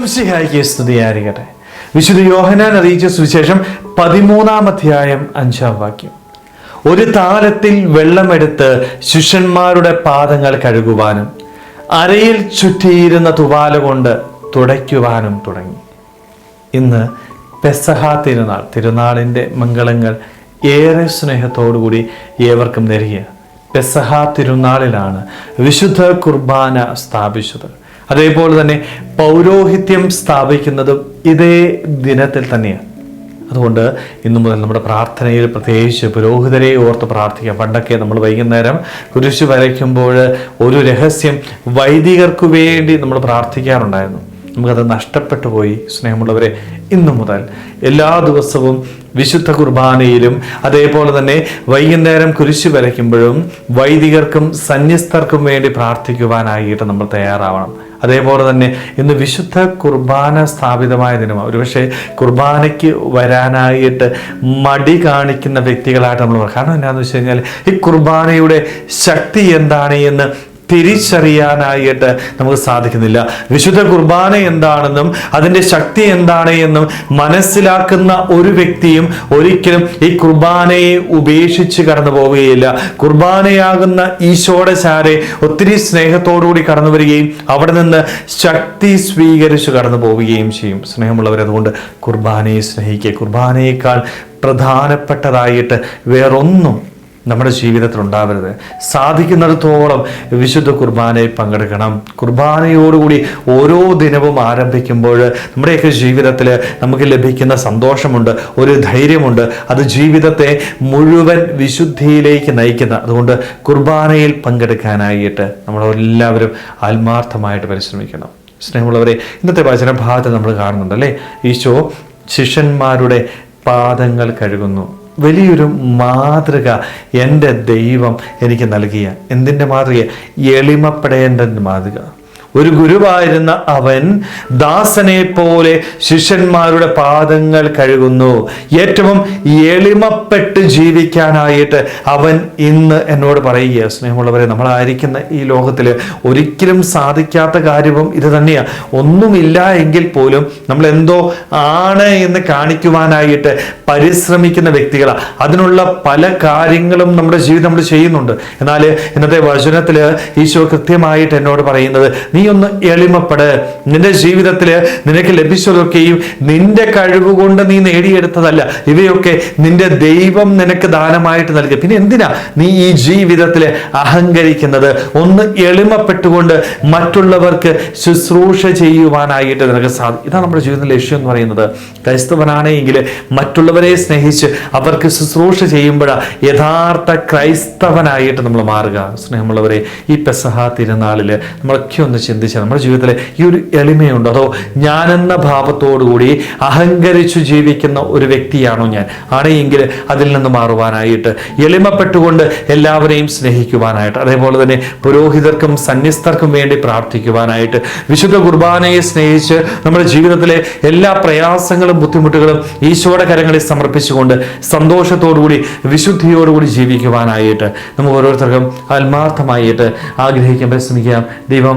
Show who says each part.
Speaker 1: ഈശ്വംസിഹായിക്ക് സ്തുതിയായിരിക്കട്ടെ. വിശുദ്ധ യോഹനാൻ അറിയിച്ച സുവിശേഷം പതിമൂന്നാം അധ്യായം അഞ്ചാം വാക്യം. ഒരു താലത്തിൽ വെള്ളമെടുത്ത് ശിഷ്യന്മാരുടെ പാദങ്ങൾ കഴുകുവാനും അരയിൽ ചുറ്റിയിരുന്ന തുവാല കൊണ്ട് തുടയ്ക്കുവാനും തുടങ്ങി. ഇന്ന് പെസഹ തിരുനാൾ തിരുനാളിന്റെ മംഗളങ്ങൾ ഏറെ സ്നേഹത്തോടുകൂടി ഏവർക്കും നേരുക പെസഹ തിരുനാളിലാണ് വിശുദ്ധ കുർബാന സ്ഥാപിച്ചത്. അതേപോലെ തന്നെ പൗരോഹിത്യം സ്ഥാപിക്കുന്നതും ഇതേ ദിനത്തിൽ തന്നെയാണ്. അതുകൊണ്ട് ഇന്നു മുതൽ നമ്മുടെ പ്രാർത്ഥനയിൽ പ്രത്യേകിച്ച് പുരോഹിതരെ ഓർത്ത് പ്രാർത്ഥിക്കാം. പണ്ടൊക്കെ നമ്മൾ വൈകുന്നേരം കുരിശ് വരയ്ക്കുമ്പോൾ ഒരു രഹസ്യം വൈദികർക്ക് വേണ്ടി നമ്മൾ പ്രാർത്ഥിക്കാറുണ്ടായിരുന്നു. നമുക്കത് നഷ്ടപ്പെട്ടു പോയി. സ്നേഹമുള്ളവരെ ഇന്നു മുതൽ എല്ലാ ദിവസവും വിശുദ്ധ കുർബാനയിലും അതേപോലെ തന്നെ വൈകുന്നേരം കുരിശ് വരയ്ക്കുമ്പോഴും വൈദികർക്കും സന്യസ്തർക്കും വേണ്ടി പ്രാർത്ഥിക്കുവാനായിട്ട് നമ്മൾ തയ്യാറാവണം. അതേപോലെ തന്നെ ഇന്ന് വിശുദ്ധ കുർബാന സ്ഥാപിതമായ ദിനമാണ് ഒരുപക്ഷെ കുർബാനയ്ക്ക് വരാനായിട്ട് മടി കാണിക്കുന്ന വ്യക്തികളായിട്ട് നമ്മൾ കാരണം എന്താണെന്ന് വെച്ച് കഴിഞ്ഞാൽ ഈ കുർബാനയുടെ ശക്തി എന്താണ് എന്ന് തിരിച്ചറിയാനായിട്ട് നമുക്ക് സാധിക്കുന്നില്ല. വിശുദ്ധ കുർബാന എന്താണെന്നും അതിന്റെ ശക്തി എന്താണ് എന്നും മനസ്സിലാക്കുന്ന ഒരു വ്യക്തിയും ഒരിക്കലും ഈ കുർബാനയെ ഉപേക്ഷിച്ച് കടന്നു പോവുകയില്ല. കുർബാനയാകുന്ന ഈശോടെ ചാരെ ഒത്തിരി സ്നേഹത്തോടുകൂടി കടന്നു വരികയും അവിടെ നിന്ന് ശക്തി സ്വീകരിച്ച് കടന്നു പോവുകയും ചെയ്യും. സ്നേഹമുള്ളവർ അതുകൊണ്ട് കുർബാനയെ സ്നേഹിക്കുക. കുർബാനയേക്കാൾ പ്രധാനപ്പെട്ടതായിട്ട് വേറൊന്നും നമ്മുടെ ജീവിതത്തിൽ ഉണ്ടാവരുത്. സാധിക്കുന്നിടത്തോളം വിശുദ്ധ കുർബാനയിൽ പങ്കെടുക്കണം. കുർബാനയോടുകൂടി ഓരോ ദിനവും ആരംഭിക്കുമ്പോൾ നമ്മുടെയൊക്കെ ജീവിതത്തിൽ നമുക്ക് ലഭിക്കുന്ന സന്തോഷമുണ്ട് ഒരു ധൈര്യമുണ്ട്. അത് ജീവിതത്തെ മുഴുവൻ വിശുദ്ധിയിലേക്ക് നയിക്കുന്ന അതുകൊണ്ട് കുർബാനയിൽ പങ്കെടുക്കാനായിട്ട് നമ്മളെല്ലാവരും ആത്മാർത്ഥമായിട്ട് പരിശ്രമിക്കണം. സ്നേഹമുള്ളവരെ ഇന്നത്തെ വചനഭാഗത്ത് നമ്മൾ കാണുന്നുണ്ട് അല്ലേ? ഈശോ ശിഷ്യന്മാരുടെ പാദങ്ങൾ കഴുകുന്നു. വലിയൊരു മാതൃക എന്റെ ദൈവം എനിക്ക് നൽകിയ. എന്തിന്റെ മാതൃക എളിമപ്പെടേണ്ട മാതൃക ഒരു ഗുരുവായിരുന്ന അവൻ ദാസനെ പോലെ ശിഷ്യന്മാരുടെ പാദങ്ങൾ കഴുകുന്നു. ഏറ്റവും എളിമപ്പെട്ട് ജീവിക്കാനായിട്ട് അവൻ ഇന്ന് എന്നോട് പറയുക സ്നേഹമുള്ളവരെ നമ്മളായിരിക്കുന്ന ഈ ലോകത്തിൽ ഒരിക്കലും സാധിക്കാത്ത കാര്യവും ഇത് തന്നെയാണ് ഒന്നുമില്ല എങ്കിൽ പോലും നമ്മൾ എന്തോ ആണ് എന്ന് കാണിക്കുവാനായിട്ട് പരിശ്രമിക്കുന്ന വ്യക്തികളാണ് അതിനുള്ള പല കാര്യങ്ങളും നമ്മുടെ ജീവിതം നമ്മൾ ചെയ്യുന്നുണ്ട്. എന്നാൽ ഇന്നത്തെ വചനത്തിൽ ഈശോ കൃത്യമായിട്ട് എന്നോട് പറയുന്നത് നീ ഒന്ന് എളിമപ്പെട്. നിന്റെ ജീവിതത്തിൽ നിനക്ക് ലഭിച്ചതൊക്കെയും നിന്റെ കഴിവുകൊണ്ട് നീ നേടിയെടുത്തതല്ല. ഇവയൊക്കെ നിന്റെ ദൈവം നിനക്ക് ദാനമായിട്ട് നൽകി. പിന്നെ എന്തിനാ നീ ഈ ജീവിതത്തിൽ അഹങ്കരിക്കുന്നത്? ഒന്ന് എളിമപ്പെട്ടുകൊണ്ട് മറ്റുള്ളവർക്ക് ശുശ്രൂഷ ചെയ്യുവാനായിട്ട് നിനക്ക് സാധിക്കും ഇതാണ് നമ്മുടെ ജീവിതത്തിലെ ലക്ഷ്യം എന്ന് പറയുന്നത്. ക്രൈസ്തവനാണെങ്കിൽ മറ്റുള്ളവരെ സ്നേഹിച്ച് അവർക്ക് ശുശ്രൂഷ ചെയ്യുമ്പോഴാണ് യഥാർത്ഥ ക്രൈസ്തവനായിട്ട് നമ്മൾ മാറുക. സ്നേഹമുള്ളവരെ ഈ പെസഹ തിരുനാളിൽ നമ്മളൊക്കെ ഒന്ന് ചിന്തിച്ചാൽ നമ്മുടെ ജീവിതത്തിൽ ഈ ഒരു എളിമയുണ്ടോ? അതോ ഞാനെന്ന ഭാവത്തോടുകൂടി അഹങ്കരിച്ചു ജീവിക്കുന്ന ഒരു വ്യക്തിയാണോ ഞാൻ? ആണെങ്കിൽ അതിൽ നിന്ന് മാറുവാനായിട്ട് എളിമപ്പെട്ടുകൊണ്ട് എല്ലാവരെയും സ്നേഹിക്കുവാനായിട്ട് അതേപോലെ തന്നെ പുരോഹിതർക്കും സന്യസ്തർക്കും വേണ്ടി പ്രാർത്ഥിക്കുവാനായിട്ട് വിശുദ്ധ കുർബാനയെ സ്നേഹിച്ച് നമ്മുടെ ജീവിതത്തിലെ എല്ലാ പ്രയാസങ്ങളും ബുദ്ധിമുട്ടുകളും ഈശോയുടെ കരങ്ങളിൽ സമർപ്പിച്ചുകൊണ്ട് സന്തോഷത്തോടുകൂടി വിശുദ്ധിയോടുകൂടി ജീവിക്കുവാനായിട്ട് നമുക്ക് ഓരോരുത്തർക്കും ആത്മാർത്ഥമായിട്ട് ആഗ്രഹിക്കാൻ പരിശ്രമിക്കാം. ദൈവം